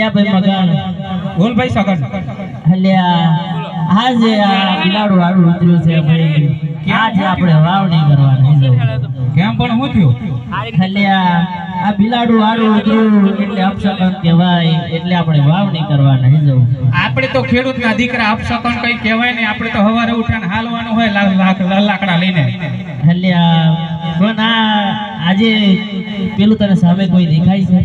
હલ્યા મકાન મગન. બોલ ભાઈ સગન. હલ્યા. આ જે આ બિલાડું આડું ઉતર્યું છે ભાઈ. આ જે આપણે વાવણી કરવાની કેમ પણ હું થયું? હલ્યા આ બિલાડું આડું ઉતર્યું એટલે અપશકન કહેવાય એટલે આપણે વાવણી કરવાના છે જવું આપણે તો ખેડૂતના દીકરા અપશકન કઈ કહેવાય ને આપણે તો હવારે ઉઠાને હાલવાનું હોય લાકડા લઈને. હલ્યા પણ આ આજે પેલું તને સામે કોઈ દેખાય છે?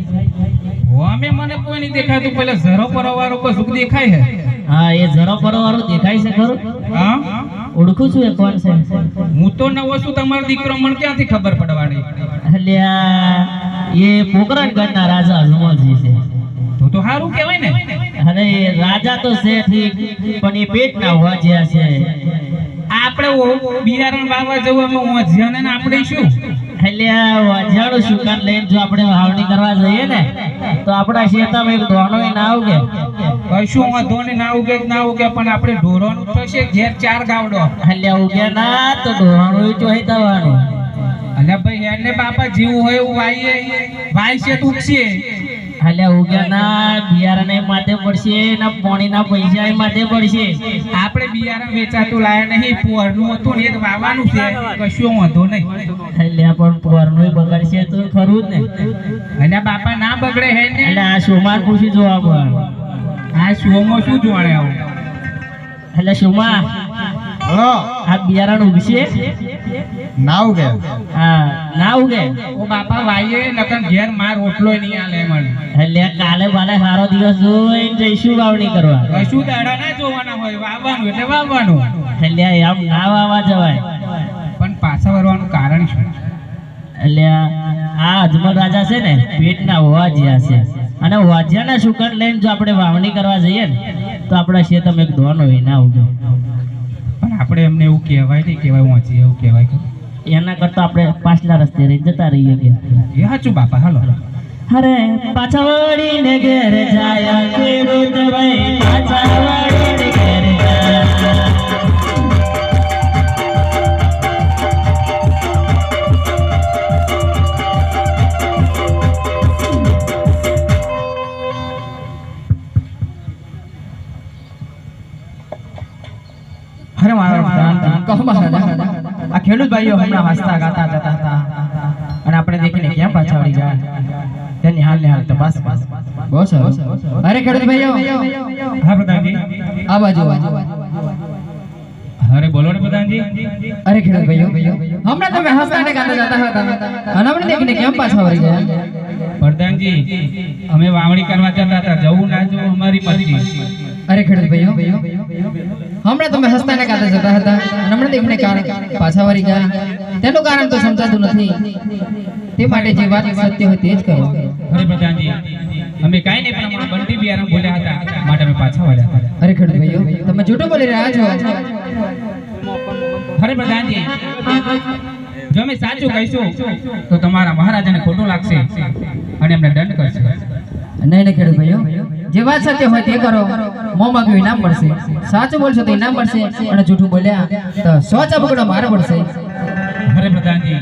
અમે મને કોઈ નહીં દેખાતું પેલા ઝરો પરવારો કો સુખ દેખાય હે? હા એ ઝરો પરવારો દેખાય છે ખરું. હા? ઓળખું છું એ કોણ છે? હું તો નવો છું તમારો દીકરો મને ક્યાંથી ખબર પડવાની? અલ્યા એ પોકરણગઢના રાજા હનુમાનજી છે. તો તો સારું કહેવાય ને. અરે રાજા તો છે ઠીક પણ એ પેટના હોજ્યા છે. આપણે બિયારણ વાવવા જવું અમે ઓઝિયાને ને આપણે શું? એટલે શું શુકાન લઈને જો આપણે વાવણી કરવા જઈએ ને. તો આપણા શેતામાં એક દોણો ના ઉગે કશું વાંધો ને ના ઉગે ના ઉગે પણ આપણે ઢોરોનું થશે ઘેર ચાર ગાવડો. એટલે ઉગે ના તો દોણો ચોઈ દવાનું અલ્યા ભાઈ એને બાપા જીવું હોય એવું વાઈએ. વાય છે તો ઉગશે એટલે ઉગ્યા ના બિયારણ માથે પડશે ના પાણીના પૈસા માથે પડશે. આપણે બિયારણ વેચાતું લાયા નહીં પોરનું હતું ને એ વાવવાનું છે. કશું વાંધો નહીં. એટલે પણ પોરનું બગડશે તો ખરું જ ને. એટલે બાપા ના બગડે હે ને. એટલે આ સોમાર પૂછી જોવા પણ. આ શુઓમાં શું જોડે આવું? એટલે સુમા આ બિયારણ ઉગશે નાવ ઉગે હા ના ઉગે ઓ બાપા વાઈએ નકર ઘેર માર ઓટલો નહીં આલે મને. એટલે કાલે બાલે સારો દિવસ જોઈને જઈશું વાવણી કરવા. કશું દાડા ના જોવાના હોય વાવવાનું એટલે વાવવાનું. એટલે આમ ના વાવા જવાય. પણ પાછા વરવાનું કારણ શું? એટલે આ અજમલ રાજા છે ને પેટના વાજ્યા છે. અને વાજ્યાના શુકન લઈને જો આપણે વાવણી કરવા જઈએ ને તો આપણા શેતમ એક ધોન હોય ના ઉગે. આપણે એમને એવું કહેવાય નહીં કહેવાય વાંચીએ એવું કહેવાય કે એના કરતા આપણે પાછલા રસ્તે રહી જતા રહીએ કે. એ સાચું બાપા હાલો. અરે પાછા વળીને ઘેર જાય ખેડૂત ભાઈ પાછા આ ખેડૂત ભાઈઓ હમણાં હસતા ગાતા જતા હતા અને આપણે દેખીને ક્યાં પાછા વળી જાય તેની હાલ ને હાલ તપાસ બહુ સરસ અરે ખેડૂત ભાઈઓ હા પ્રધાનજી. આ બાજુ અરે બોલો ને પ્રધાનજી. અરે ખેડૂત ભાઈઓ હમણાં તમે હસતા ને ગાતા જતા હતા. અને આપણે દેખીને કેમ પાછા વળી ગયા? પ્રધાનજી અમે વાવણી કરવા જતા હતા. જવું ના જવું અમારી મરજી. અરે ખેડૂત ભાઈઓ હમણાં તમે હસતા ને ગાતા જતા હતા હમણાં તેમને કારણ પાછા વળી ગયા. તેનું કારણ તો સમજાતું નથી. તે માટે જે વાત સત્ય હોય તે જ કરો. અરે પ્રધાનજી અમે કાંઈ નહીં પણ બંટી બિયારણ બોલ્યા હતા માટે અમે પાછા વળ્યા હતા. અરે ખેડૂત ભાઈઓ તમે જૂઠું બોલી રહ્યા છો? અરે પ્રધાનજી જો અમે સાચું કહીશું તો તમારા મહારાજાને ખોટું લાગશે અને એમને દંડ કરશે. નહીં નહીં ખેડૂત ભાઈઓ. જે વાત સત્ય હોય તે કરો. મોં માંગ્યું ઇનામ મળશે. સાચું બોલશો તો ઇનામ મળશે. અને જૂઠું બોલ્યા તો સો ચાબુકડો મારે પડશે. અરે પ્રધાનજી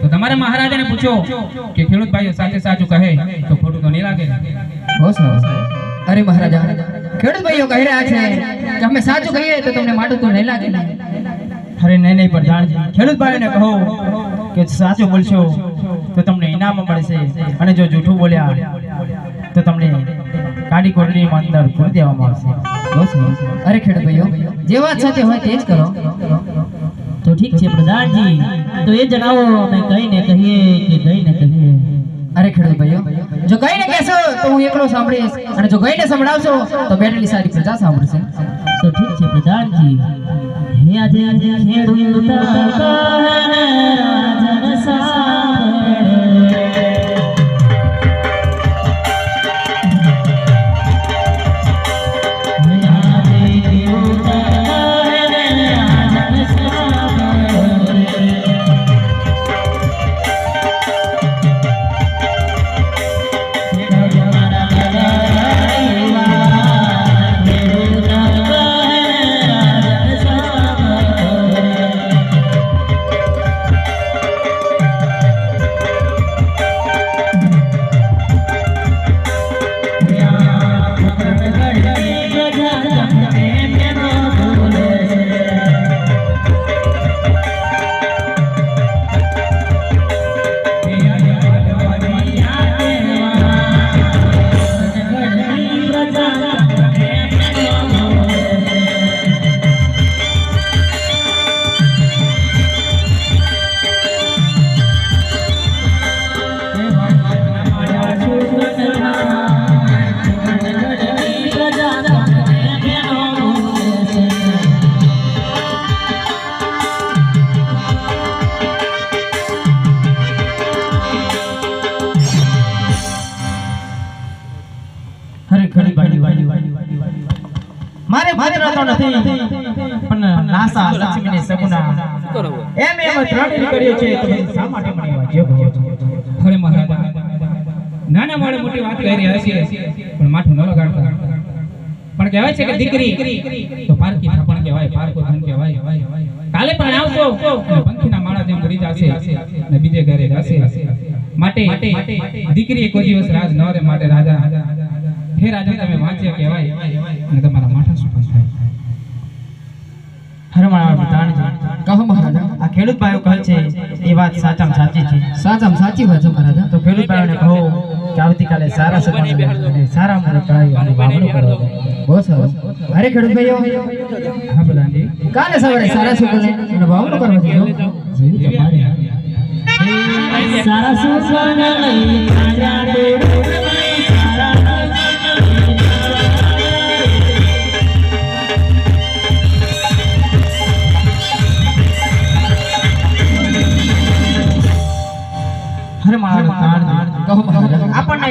તો તમારા મહારાજાને પૂછો કે ખેડૂત ભાઈઓ સાચે સાચું કહે તો ખોટું તો નહીં લાગે? અરે મહારાજા ખેડૂત ભાઈઓ કહી રહ્યા છે કે અમે સાચું કહીએ તો તમને માટું તો નહીં લાગે. અરે નહીં નહીં પ્રધાનજી ખેડૂત ભાઈને કહો કે સાચું બોલશો તો તમને ઇનામ મળશે. અને જો જૂઠું બોલ્યા તો તમને કાળી કોટડીમાં અંદર પૂરી દેવામાં આવશે. અરે ખેડ ભાઈઓ, જે વાત સત્ય હોય તે જ કરો. તો ઠીક છે, પ્રધાનજી, તો એ જણાવો, અમે કહીને કહીએ કે કઈને કહીએ. અરે ખેડૂત ભાઈઓ, જો કઈને કહેશો, તો હું એકલો સાંભળીશ. અને જો કહીને સંભળાવશો, તો બેઠેલી સારી પ્રજા સાંભળશે. તો ઠીક છે, પ્રધાનજી. હે આજે ખેડૂત તો નથી. પણ નાસા લક્ષ્મીને સગુના એમ એમ ત્રણ કર્યો છે. તમે શા માટે મને વાજ્યો ગયો છો ખરે મહારાજ, નાના મોડે મોટી વાત કરી રહ્યા છે પણ માથું ન લગાડતા. પણ કહેવાય છે કે દીકરી, તો પારકી પણ કહેવાય પારકો ધન કહેવાય. કાલે પણ આવશો પંખીના માળા જેમ ઉડી જશે, અને બીજે ઘરે જશે. માટે દીકરી કોઈ દિવસ રાજ ન રે માટે રાજા, હે રાજા, તમે વાંચ્યા કહેવાય, અને તમારા માથા સુખા થાય હરે મારા પ્રધાનજી કહો મહારાજા. આ ખેડૂત ભાઈઓ કહે છે એ વાત સાચામાં સાચી છે. સાચામાં સાચી વાત છે મહારાજા. તો ખેડૂત ભાઈઓને કહો કે આવતીકાલે સારા સગન અને સારા મુહૂર્ત કરાવી અને વાવણું કરવા બહુ સારું અરે ખેડૂત ભાઈઓ. હા પ્રધાનજી કાલે સવારે સારા સુકલે અને વાવણું કરવા જજો. જેવી તમારી સારા સુસન લઈ રાજા ડોળો આપણને